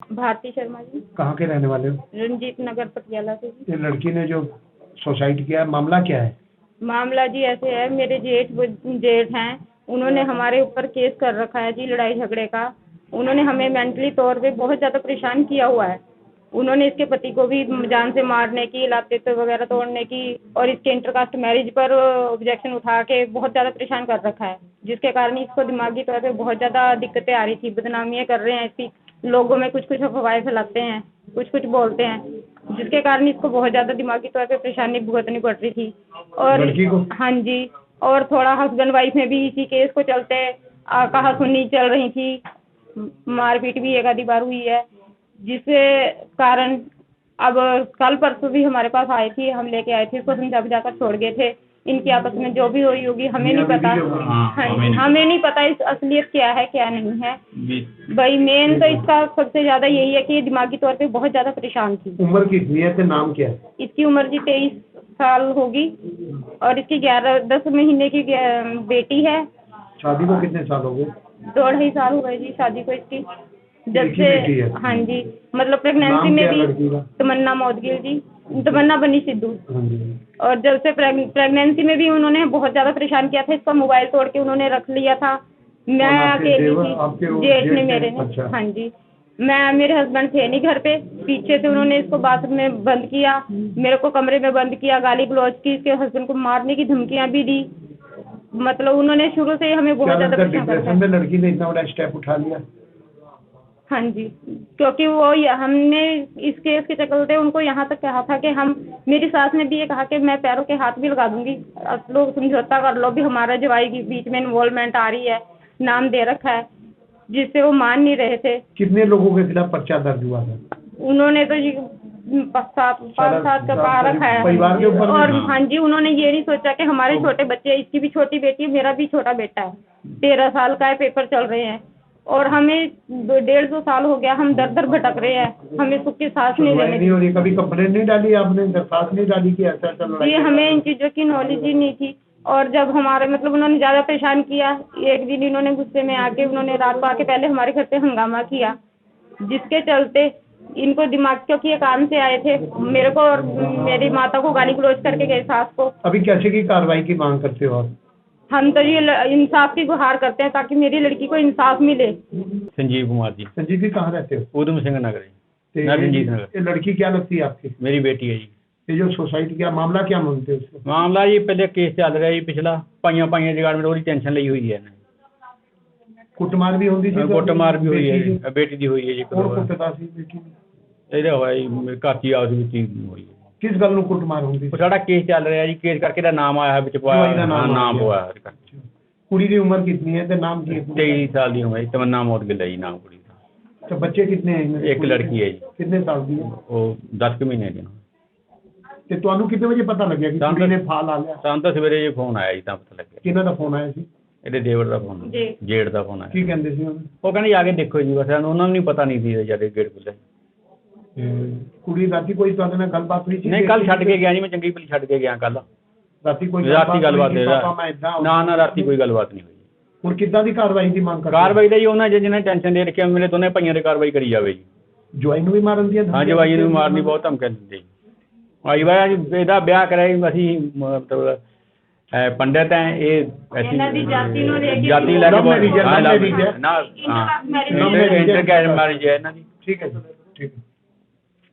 भारती शर्मा जी। कहाँ के रहने वाले हो? रंजीत नगर पटियाला से जी। ये लड़की ने जो सुसाइड किया है मामला क्या है? मामला जी ऐसे है मेरे जेठ जेठ हैं उन्होंने हमारे ऊपर केस कर रखा है जी लड़ाई झगड़े का। उन्होंने हमें मेंटली तौर पे बहुत ज़्यादा परेशान किया हुआ है। उन्होंने इसके पति को भी जान से मारने की लाते तो वगैरह तोड़ने की और इसके इंटरकास्ट मैरिज पर ऑब्जेक्शन उठा के बहुत ज़्यादा परेशान कर रखा है जिसके कारण इसको दिमागी तौर पे बहुत ज़्यादा दिक्कतें आ रही थी बदनामियाँ कर रहे हैं इसकी लोगों में कुछ कुछ अफवाहें फैलाते हैं कुछ कुछ बोलते हैं जिसके कारण इसको बहुत ज़्यादा दिमागी तौर पे परेशानी भुगतनी पड़ रही थी। और हाँ जी और थोड़ा हस्बैंड वाइफ में भी इसी केस को चलते कहा सुनी चल रही थी मारपीट भी एक आधी बार हुई है जिसके कारण अब कल परसों भी हमारे पास आई थी हम लेके आए थे इसको समझा बुझाकर छोड़ गए थे इनकी आपस में जो भी हुई होगी हमें नहीं पता। हाँ, हाँ जी, हमें नहीं पता। इस असलियत क्या है क्या नहीं है। भाई मेन तो इसका सबसे ज़्यादा यही है कि ये दिमागी तौर पे बहुत ज़्यादा परेशान थी। उम्र कितनी है नाम क्या? है इसकी उम्र जी तेईस साल होगी और इसकी ग्यारह दस महीने की बेटी है। शादी को कितने साल हो गए? दो ढाई साल हो गए जी शादी को इसकी। जब? से हाँ। जी मतलब प्रेगनेंसी में भी तमन्ना मौदगिल जी। तमन्ना बनी सिद्धू। हाँ और जब से प्रेगनेंसी में भी उन्होंने बहुत ज़्यादा परेशान किया था इसका मोबाइल तोड़ के उन्होंने रख लिया था। मैं अकेली थी। जेठ ने मेरे ने अच्छा। हाँ जी। मैं मेरे हस्बैंड थे नहीं घर पे। पीछे से उन्होंने इसको बाथरूम में बंद किया। मेरे को कमरे में बंद किया गाली गलौज की इसके हस्बैंड को मारने की धमकियाँ भी दी। मतलब उन्होंने शुरू से ही हमें बहुत ज़्यादा लड़की ने इतना बड़ा स्टेप उठा लिया? हाँ जी क्योंकि वो हमने इस केस के चलते उनको यहाँ तक कहा था कि हम मेरी सास ने भी ये कहा कि मैं पैरों के हाथ भी लगा दूँगी। आप लोग समझौता कर लो भी हमारा जवाई के बीच में इन्वॉल्वमेंट आ रही है नाम दे रखा है जिससे वो मान नहीं रहे थे। कितने लोगों के खिलाफ पर्चा दर्ज हुआ था? उन्होंने तो जी सात पाँच सात का पा रखा है? और हाँ जी उन्होंने ये नहीं सोचा कि हमारे छोटे बच्चे इसकी भी छोटी बेटी है मेरा भी छोटा बेटा है। तेरह साल का है पेपर चल रहे हैं। और हमें डेढ़ सौ साल हो गया हम दर दर भटक रहे हैं। हमें सुख की सांस नहीं लेने नहीं हो रही कभी कंप्लेन नहीं डाली आपने दरखास्त नहीं डाली कि ऐसा ऐसा लड़ाई ये हमें इन चीज़ों की नॉलेज ही नहीं थी। और जब हमारे मतलब उन्होंने ज़्यादा परेशान किया एक दिन इन्होंने गुस्से में आके उन्होंने रात को आके पहले हमारे घर पे हंगामा किया जिसके चलते इनको दिमाग क्योंकि ये काम से आए थे मेरे को और मेरी माता को गाली गलौज करके गए सास को। अभी कैसे की कार्रवाई की मांग करते हो आप? हम तो ये ल- इंसाफ की गुहार करते हैं ताकि मेरी लड़की को इंसाफ मिले संजीव कुमार जी संजीव जी कहाँ रहते हो उधम सिंह नगर जी ते मैं रंजीत नगर ये लड़की क्या लगती है आपकी मेरी बेटी है जी ये जो सोसाइटी क्या मामला क्या मानते हो उसको ਮਾਮਲਾ ਜੀ ਪਹਿਲੇ ਕੇਸ ਚੱਲ ਰਿਹਾ ਜੀ ਪਿਛਲਾ ਪਾਈਆਂ ਪਾਈਆਂ ਜਗਾੜਮੈਂਟ ਉਹਦੀ ਟੈਨਸ਼ਨ ਲਈ ਹੋਈ ਹੈ ਇਹਨੇ ਕੁੱਟਮਾਰ ਵੀ ਹੁੰਦੀ ਸੀ ਕੁੱਟਮਾਰ ਵੀ ਹੋਈ ਹੈ ਬੇਟੀ ਜੀ ਦੀ? ਬੇਟੀ ਦੀ ਹੋਈ ਹੈ ਜੀ ਇੱਕ ਦੋ ਕੌਣ ਵਾਰ। ਕੁੱਟਦਾ ਸੀ ਬੇਟੀ ਨੂੰ? ਇਹਦਾ ਹੋਇਆ ਜੀ ਕਾਕੀ ਆਉਸ ਵਿੱਚ ਹੀ ਹੋਈ ਹੈ ਕਿਸ ਗੱਲ ਨੂੰ ਕੁੱਟਮਾਰ ਹੁੰਦੀ ਉਹ ਸੀ ਸਾਡਾ ਕੇਸ ਚੱਲ ਰਿਹਾ ਜੀ ਕੇਸ ਕਰਕੇ ਦਾ ਨਾਮ ਆਇਆ ਵਿੱਚ ਜਵਾਈ ਦਾ ਪਵਾਇਆ ਨਾਮ ਹਾਂ, ਨਾਮ। ਕੁੜੀ ਦੀ ਉਮਰ ਕਿੰਨੀ ਹੈ ਤੇ ਨਾਮ ਕੀ ਹੈ? ਕੁੜੀ ਦਾ? 23 ਸਾਲ ਦੀ ਉਮਰ ਹੈ ਤਮੰਨਾ ਮੌਤ ਗਿੱਲ ਹੈ ਜੀ ਨਾਮ ਕੁੜੀ ਦਾ। ਤੇ ਬੱਚੇ ਕਿੰਨੇ ਹੈ ਇਹਨਾਂ ਦੇ? ਇੱਕ ਲੜਕੀ ਹੈ ਜੀ। ਕਿੰਨੇ ਸਾਲ ਦੀ ਹੈ? ਉਹ 10 ਕੁ ਮਹੀਨੇ ਦੀ ਹੈ। ਤੇ ਤੁਹਾਨੂੰ ਕਿੰਨੇ ਵਜੇ ਪਤਾ ਲੱਗਿਆ ਕਿ ਕੁੜੀ ਨੇ ਫਾਲ ਆ ਲਿਆ? ਸਾਨੂੰ ਤਾਂ ਸਵੇਰੇ ਇਹ ਫੋਨ ਆਇਆ ਜੀ ਤਾਂ ਪਤਾ ਲੱਗਿਆ। ਕਿਹਨਾਂ ਦਾ ਫੋਨ ਆਇਆ ਸੀ? ਇਹਦੇ ਦੇਵਰ ਦਾ ਫੋਨ ਜੀ। ਜੇੜ ਦਾ ਫੋਨ ਆਇਆ। ਕੀ ਕਹਿੰਦੇ ਸੀ ਉਹ ਕਹਿੰਦੇ ਆ ਕੇ ਦੇਖੋ ਜੀ ਬਸ ਸਾਨੂੰ ਉਹਨਾਂ ਨੂੰ ਨਹੀਂ ਪਤਾ ਨਹੀਂ ਸੀ ਜਦ ਇਹ ਗੇਟ ਖੁੱਲ੍ਹਾ ਤੇ ਕੁੜੀ ਰਾਤੀ ਕੋਈ ਤੁਹਾਡੇ ਨਾਲ ਗੱਲਬਾਤ ਹੋਈ ਸੀ? ਨਹੀਂ ਕੱਲ ਛੱਡ ਕੇ ਗਿਆ ਜੀ ਮੈਂ ਚੰਗੀ ਭਲੀ ਛੱਡ ਕੇ ਗਿਆ ਕੱਲ ਰਾਤੀ ਕੋਈ ਰਾਤੀ ਗੱਲਬਾਤ ਹੋਈ ਹੈ ਸੀ, ਪਾਪਾ ਮੈਂ ਏਦਾਂ ਨਾ ਨਾ ਰਾਤੀ ਕੋਈ ਗੱਲਬਾਤ ਨਹੀਂ ਹੋਈ। ਹੁਣ ਕਿੱਦਾਂ ਦੀ ਕਾਰਵਾਈ ਦੀ ਮੰਗ ਕਰਦੇ ਕਾਰਵਾਈ ਦਾ ਜੀ ਉਹਨਾਂ ਜਿਹਨੇ ਟੈਨਸ਼ਨ ਦੇ ਰੱਖਿਆ ਮੇਰੇ ਦੋਨੇ ਭਾਈਆਂ ਦੀ ਕਾਰਵਾਈ ਕਰੀ ਜਾਵੇ ਜੀ। ਜਵਾਈ ਨੂੰ ਵੀ ਮਾਰਨ ਦੀਆਂ ਹਾਂ ਜਵਾਈ ਨੂੰ ਮਾਰਨੀ ਬਹੁਤ ਧਮਕੀਆਂ ਦਿੰਦੇ ਜੀ। ਆਈ ਵਾਰ ਇਹਦਾ ਵਿਆਹ ਕਰਾਇਆ ਜੀ ਅਸੀਂ ਮਤਲਬ ਅਹ ਪੰਡਿਤ ਹੈ ਇਹ ਅਸੀਂ ਇਹਨਾਂ ਦੀ ਜਾਤੀ ਨੂੰ ਲੈ ਕੇ ਜਾਤੀ ਲੈ ਕੇ Love marriage ਹੈ, ਹਾਂ, love love marriage ਹੈ। ਨਾ ਹਾਂ। Intercaste marriage ਹੈ। ਇੰਟਰ ਕੈਸ਼ ਮੈਰਿਜ ਹੈ ਇਹਨਾਂ ਦੀ। ਠੀਕ ਹੈ ਜੀ ਠੀਕ ਹੈ।